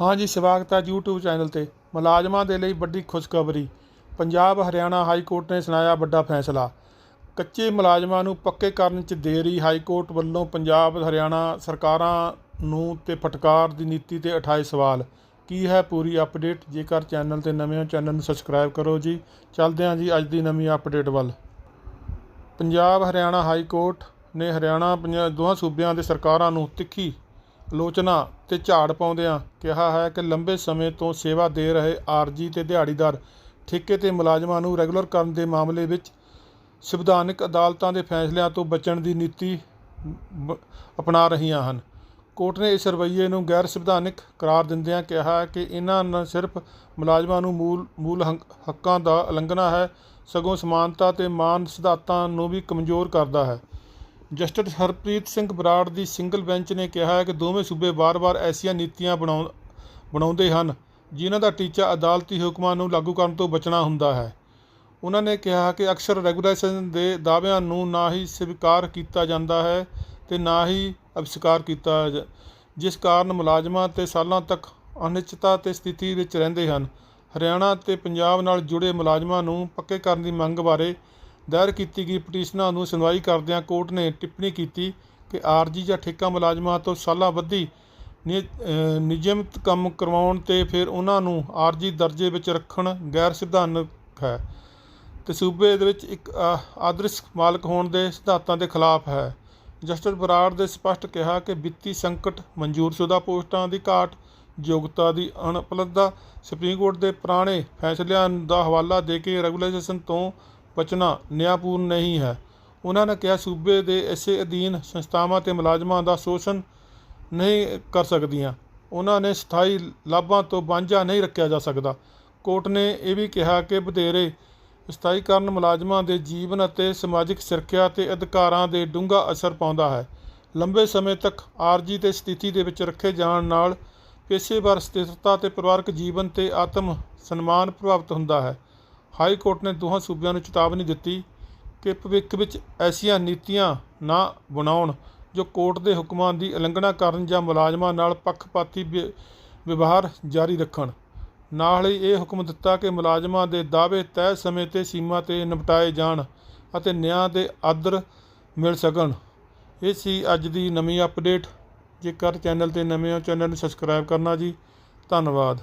ਹਾਂਜੀ ਸਵਾਗਤ ਹੈ YouTube ਚੈਨਲ ਤੇ। ਮੁਲਾਜ਼ਮਾਂ ਦੇ ਲਈ ਵੱਡੀ ਖੁਸ਼ਖਬਰੀ। ਪੰਜਾਬ ਹਰਿਆਣਾ ਹਾਈ ਕੋਰਟ ਨੇ ਸੁਣਾਇਆ ਵੱਡਾ ਫੈਸਲਾ। ਕੱਚੇ ਮੁਲਾਜ਼ਮਾਂ ਨੂੰ ਪੱਕੇ ਕਰਨ 'ਚ ਦੇਰੀ ਹਾਈ ਕੋਰਟ ਵੱਲੋਂ ਪੰਜਾਬ ਹਰਿਆਣਾ ਸਰਕਾਰਾਂ ਨੂੰ ਤੇ ਫਟਕਾਰ ਦੀ ਨੀਤੀ ਤੇ ਉਠਾਏ ਸਵਾਲ। ਕੀ ਹੈ ਪੂਰੀ ਅਪਡੇਟ? ਜੇਕਰ ਚੈਨਲ ਤੇ ਨਵੇਂ ਹੋ, ਚੈਨਲ ਨੂੰ ਸਬਸਕ੍ਰਾਈਬ ਕਰੋ ਜੀ। ਚੱਲਦੇ ਹਾਂ ਜੀ ਅੱਜ ਦੀ ਨਵੀਂ ਅਪਡੇਟ ਵੱਲ। ਪੰਜਾਬ ਹਰਿਆਣਾ ਹਾਈ ਕੋਰਟ ਨੇ ਹਰਿਆਣਾ ਪੰਜਾਬ ਦੋਹਾਂ ਸੂਬਿਆਂ ਦੇ ਸਰਕਾਰਾਂ ਨੂੰ ਤਿੱਖੀ ਆਲੋਚਨਾ ਤੇ ਝਾੜ ਪਾਉਂਦਿਆਂ ਕਿਹਾ ਹੈ ਕਿ ਲੰਬੇ ਸਮੇਂ ਤੋਂ ਸੇਵਾ ਦੇ ਰਹੇ ਆਰਜੀ ਤੇ ਦਿਹਾੜੀਦਾਰ ਠੇਕੇ ਤੇ ਮੁਲਾਜ਼ਮਾਂ ਨੂੰ ਰੈਗੂਲਰ ਕਰਨ ਦੇ ਮਾਮਲੇ ਵਿੱਚ ਸੰਵਿਧਾਨਕ ਅਦਾਲਤਾਂ ਦੇ ਫੈਸਲਿਆਂ ਤੋਂ ਬਚਣ ਦੀ ਨੀਤੀ ਅਪਣਾ ਰਹੀਆਂ ਹਨ। ਕੋਰਟ ਨੇ ਇਸ ਰਵੱਈਏ ਨੂੰ ਗੈਰ ਸੰਵਿਧਾਨਕ ਕਰਾਰ ਦਿੰਦਿਆਂ ਕਿਹਾ ਹੈ ਕਿ ਇਹਨਾਂ ਨਾ ਸਿਰਫ ਮੁਲਾਜ਼ਮਾਂ ਨੂੰ ਮੂਲ ਮੂਲ ਹੰਕ- ਹੱਕਾਂ ਦਾ ਉਲੰਘਣਾ ਹੈ, ਸਗੋਂ ਸਮਾਨਤਾ ਤੇ ਮਾਨ ਸਿਧਾਂਤਾਂ ਨੂੰ ਵੀ ਕਮਜ਼ੋਰ ਕਰਦਾ ਹੈ। ਜਸਟਿਸ ਹਰਪ੍ਰੀਤ ਸਿੰਘ ਬਰਾੜ ਦੀ ਸਿੰਗਲ ਬੈਂਚ ਨੇ ਕਿਹਾ ਹੈ ਕਿ ਦੋਵੇਂ ਸੂਬੇ ਵਾਰ-ਵਾਰ ਐਸੀਆਂ ਨੀਤੀਆਂ ਬਣਾਉ, ਬਣਾਉਂਦੇ ਹਨ, ਜਿਨ੍ਹਾਂ ਦਾ ਟੀਚਾ ਅਦਾਲਤੀ ਹੁਕਮਾਂ ਨੂੰ ਲਾਗੂ ਕਰਨ ਤੋਂ ਬਚਣਾ ਹੁੰਦਾ ਹੈ। ਉਹਨਾਂ ਨੇ ਕਿਹਾ ਕਿ ਅਕਸਰ ਰੈਗੂਲੇਸ਼ਨ ਦੇ ਦਾਅਵਿਆਂ ਨੂੰ ਨਾ ਹੀ ਸਵੀਕਾਰ ਕੀਤਾ ਜਾਂਦਾ ਹੈ ਤੇ ਨਾ ਹੀ ਅਵਿਸ਼ਕਾਰ ਕੀਤਾ ਜਿਸ ਕਾਰਨ ਮੁਲਾਜ਼ਮਾਂ ਤੇ ਸਾਲਾਂ ਤੱਕ ਅਨਿਸ਼ਚਿਤਤਾ ਤੇ ਸਥਿਤੀ ਵਿੱਚ ਰਹਿੰਦੇ ਹਨ। ਹਰਿਆਣਾ ਤੇ ਪੰਜਾਬ ਨਾਲ ਜੁੜੇ ਮੁਲਾਜ਼ਮਾਂ ਨੂੰ ਪੱਕੇ ਕਰਨ ਦੀ ਮੰਗ ਬਾਰੇ ਦਾਇਰ ਕੀਤੀ ਗਈ ਪਟੀਸ਼ਨਾਂ ਨੂੰ ਸੁਣਵਾਈ ਕਰਦਿਆਂ ਕੋਰਟ ਨੇ ਟਿੱਪਣੀ ਕੀਤੀ ਕਿ ਆਰਜੀ ਜਾਂ ਠੇਕਾ ਮੁਲਾਜ਼ਮਾਂ ਤੋਂ ਸਾਲਾਂ ਬੱਧੀ ਨਿ- ਅਹ, ਨਿਯਮਿਤ ਕੰਮ ਕਰਵਾਉਣ ਤੇ ਫਿਰ ਉਹਨਾਂ ਨੂੰ ਆਰਜੀ ਦਰਜੇ ਵਿੱਚ ਰੱਖਣ ਗੈਰ ਸਿਧਾਨਕ ਹੈ। ਤੇ ਸੂਬੇ ਦੇ ਵਿੱਚ ਇੱਕ ਆਦਰਸ਼ ਮਾਲਕ ਹੋਣ ਦੇ ਸਿਧਾਂਤਾਂ ਦੇ ਖਿਲਾਫ ਹੈ। ਜਸਟਿਸ ਬਰਾੜ ਦੇ ਸਪਸ਼ਟ ਕਿਹਾ ਕਿ ਵਿੱਤੀ ਸੰਕਟ ਮਨਜ਼ੂਰਸ਼ੁਦਾ ਪੋਸਟਾਂ ਦੀ ਘਾਟ, ਯੋਗਤਾ ਦੀ ਅਣਉਪਲਬਧਤਾ ਸੁਪਰੀਮ ਕੋਰਟ ਦੇ ਪੁਰਾਣੇ ਫੈਸਲਿਆਂ ਦਾ ਹਵਾਲਾ ਦੇ ਕੇ ਰੈਗੂਲੇਸ਼ਨ ਤੋਂ ਬਚਣਾ ਨਿਆਂਪੂਰਨ ਨਹੀਂ ਹੈ। ਉਹਨਾਂ ਨੇ ਕਿਹਾ, ਸੂਬੇ ਦੇ ਇਸੇ ਅਧੀਨ ਸੰਸਥਾਵਾਂ ਤੇ ਮੁਲਾਜ਼ਮਾਂ ਦਾ ਸ਼ੋਸ਼ਣ ਨਹੀਂ ਕਰ ਸਕਦੀਆਂ। ਉਹਨਾਂ ਨੇ ਸਥਾਈ ਲਾਭਾਂ ਤੋਂ ਵਾਂਝਾ ਨਹੀਂ ਰੱਖਿਆ ਜਾ ਸਕਦਾ। ਕੋਰਟ ਨੇ ਇਹ ਵੀ ਕਿਹਾ ਕਿ ਵਧੇਰੇ ਸਥਾਈਕਰਨ ਮੁਲਾਜ਼ਮਾਂ ਦੇ ਜੀਵਨ ਅਤੇ ਸਮਾਜਿਕ ਸੁਰੱਖਿਆ ਤੇ ਅਧਿਕਾਰਾਂ ਦੇ ਡੂੰਘਾ ਅਸਰ ਪਾਉਂਦਾ ਹੈ। ਲੰਬੇ ਸਮੇਂ ਤੱਕ ਆਰਜੀ ਤੇ ਸਥਿਤੀ ਦੇ ਵਿੱਚ ਰੱਖੇ ਜਾਣ ਨਾਲ ਪੇਸ਼ੇਵਰ ਸਥਿਰਤਾ ਤੇ ਪਰਿਵਾਰਕ ਜੀਵਨ ਤੇ ਆਤਮ ਸਨਮਾਨ ਪ੍ਰਭਾਵਿਤ ਹੁੰਦਾ ਹੈ। ਹਾਈ ਕੋਰਟ ਨੇ ਦੋਹਾਂ ਸੂਬਿਆਂ ਨੂੰ ਚੇਤਾਵਨੀ ਦਿੱਤੀ ਕਿ ਭਵਿੱਖ ਵਿੱਚ ਐਸੀਆਂ ਨੀਤੀਆਂ ਨਾ ਬਣਾਉਣ ਜੋ ਕੋਰਟ ਦੇ ਹੁਕਮਾਂ ਦੀ ਉਲੰਘਣਾ ਕਰਨ ਜਾਂ ਮੁਲਾਜ਼ਮਾਂ ਨਾਲ ਪੱਖਪਾਤੀ ਵਿ- ਵਿਵਹਾਰ ਜਾਰੀ ਰੱਖਣ। ਨਾਲ ਹੀ ਇਹ ਹੁਕਮ ਦਿੱਤਾ ਕਿ ਮੁਲਾਜ਼ਮਾਂ ਦੇ ਦਾਅਵੇ ਤੈਅ ਸਮੇਂ ਤੇ ਸੀਮਾ ਤੇ ਨਿਪਟਾਏ ਜਾਣ ਅਤੇ ਨਿਆਂ ਦੇ ਆਦਰ ਮਿਲ ਸਕਣ। ਇਹ ਸੀ ਅੱਜ ਦੀ ਨਵੀਂ ਅਪਡੇਟ। ਜੇਕਰ ਚੈਨਲ ਤੇ ਨਵੇਂ ਹੋ, ਚੈਨਲ ਨੂੰ ਸਬਸਕ੍ਰਾਈਬ ਕਰਨਾ ਜੀ। ਧੰਨਵਾਦ।